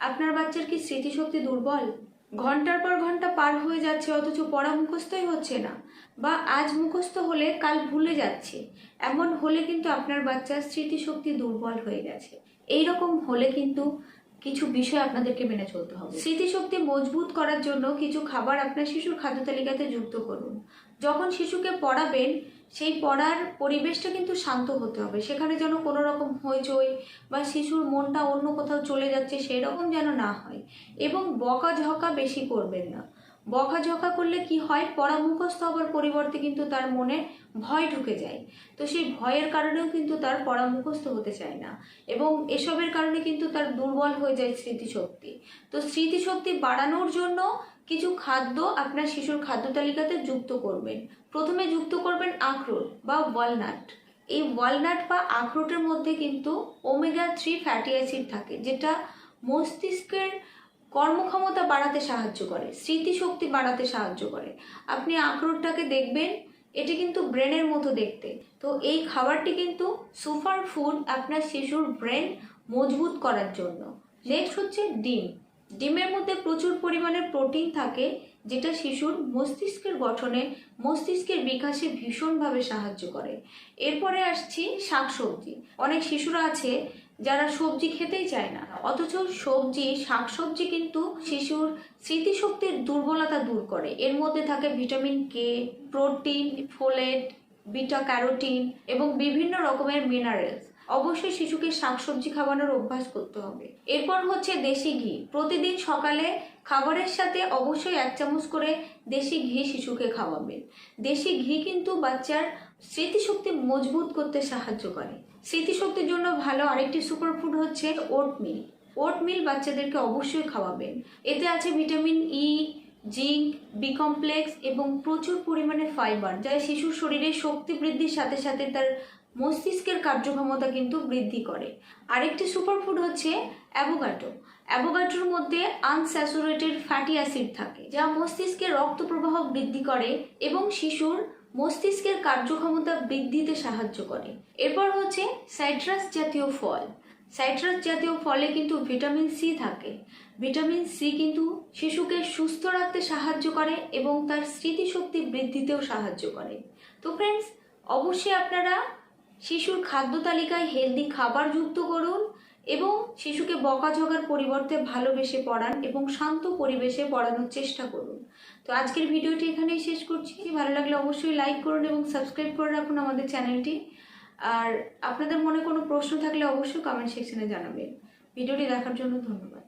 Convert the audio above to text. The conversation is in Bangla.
আপনার বাচ্চার কি স্মৃতিশক্তি দুর্বল? ঘণ্টার পর ঘণ্টা পার হয়ে যাচ্ছে, অথচ পড়া মুখস্থই হচ্ছে না। বা আজ মুখস্থ হলে কাল ভুলে যাচ্ছে। এমন হলে কিন্তু আপনার বাচ্চার স্মৃতিশক্তি দুর্বল হয়ে গেছে। এই রকম হলে কিন্তু কিছু বিষয় আপনাদেরকে মেনে চলতে হবে। স্মৃতিশক্তি মজবুত করার জন্য কিছু খাবার আপনার শিশুর খাদ্য তালিকাতে যুক্ত করুন। যখন শিশুকে পড়াবেন সেই পড়ার পরিবেশটা কিন্তু শান্ত হতে হবে। সেখানে যেন কোনো রকম হইচই বা শিশুর মনটা অন্য কোথাও চলে যাচ্ছে সেই রকম যেন না হয়। এবং বকাঝকা বেশি করবেন না। বকাঝকা করলে কি হয়? পড়া মুখস্থ হওয়ার পরিবর্তে কিন্তু তার মনে ভয় ঢুকে যায়। তো সেই ভয়ের কারণেও কিন্তু তার পড়া মুখস্থ হতে চায় না। এবং এসবের কারণে কিন্তু তার দুর্বল হয়ে যায় স্মৃতিশক্তি। তো স্মৃতিশক্তি বাড়ানোর জন্য কিছু খাদ্য আপনার শিশুর খাদ্য তালিকাতে যুক্ত করবেন। প্রথমে যুক্ত করবেন আখরোট বা ওয়ালনাট এই ওয়ালনাট বা আখরোটের মধ্যে কিন্তু ওমেগা থ্রি ফ্যাটি অ্যাসিড থাকে, যেটা মস্তিষ্কের কর্মক্ষমতা বাড়াতে সাহায্য করে, স্মৃতিশক্তি বাড়াতে সাহায্য করে। আপনি আখরোটটাকে দেখবেন, এটি কিন্তু ব্রেনের মতো দেখতে। তো এই খাবারটি কিন্তু সুপার ফুড আপনার শিশুর ব্রেন মজবুত করার জন্য। নেক্সট হচ্ছে ডিম। ডিমের মধ্যে প্রচুর পরিমাণে প্রোটিন থাকে, যেটা শিশুর মস্তিষ্কের গঠনে, মস্তিষ্কের বিকাশে ভীষণভাবে সাহায্য করে। এরপরে আসছি শাকসবজি। অনেক শিশুরা আছে যারা সবজি খেতেই চায় না, অথচ সবজি, শাকসবজি কিন্তু শিশুর স্মৃতিশক্তির দুর্বলতা দূর করে। এর মধ্যে থাকে vitamin K protein, folate, beta carotene এবং বিভিন্ন রকমের মিনারেলস। অবশ্যই শিশুকে শাকসবজি খাওয়ানোর অভ্যাস করতে হবে। এরপর হচ্ছে দেশি ঘি। প্রতিদিন সকালে খাবারের সাথে অবশ্যই এক চামচ করে দেশি ঘি শিশুকে খাওয়াবেন দেশি ঘি কিন্তু বাচ্চার স্মৃতিশক্তি মজবুত করতে সাহায্য করে। স্মৃতিশক্তির জন্য ভালো আরেকটি সুপারফুড হচ্ছে ওটমিল। ওটমিল বাচ্চাদেরকে অবশ্যই খাওয়াবেন এতে আছে vitamin E, zinc, B complex এবং প্রচুর পরিমাণে ফাইবার যা শিশুর শরীরে শক্তি বৃদ্ধির সাথে সাথে তার মস্তিষ্কের কার্যক্ষমতা কিন্তু বৃদ্ধি করে। আরেকটি সুপারফুড হচ্ছে অ্যাভোগাটো অ্যাভোগাটোর মধ্যে আনস্যাচুরেটেড ফ্যাটি অ্যাসিড থাকে, যা মস্তিষ্কে রক্ত প্রবাহ বৃদ্ধি করে এবং শিশুর মস্তিষ্কের কার্যক্ষমতা বৃদ্ধিতে সাহায্য করে। এরপর হচ্ছে সাইট্রাস জাতীয় ফল। সাইট্রাস জাতীয় ফলে কিন্তু ভিটামিন সি থাকে। ভিটামিন সি কিন্তু শিশুকে সুস্থ রাখতে সাহায্য করে এবং তার স্মৃতিশক্তি বৃদ্ধিতেও সাহায্য করে। তো ফ্রেন্ডস অবশ্যই আপনারা শিশুর খাদ্য তালিকায় হেলদি খাবার যুক্ত করুন এবং শিশুকে বকাঝকার পরিবর্তে ভালোবেসে পড়ান এবং শান্ত পরিবেশে পড়ানোর চেষ্টা করুন। তো আজকের ভিডিওটি এখানেই শেষ করছি। ভালো লাগলে অবশ্যই লাইক করুন এবং সাবস্ক্রাইব করে রাখুন আমাদের চ্যানেলটি। আর আপনাদের মনে কোনো প্রশ্ন থাকলে অবশ্যই কমেন্ট সেকশনে জানাবেন। ভিডিওটি দেখার জন্য ধন্যবাদ।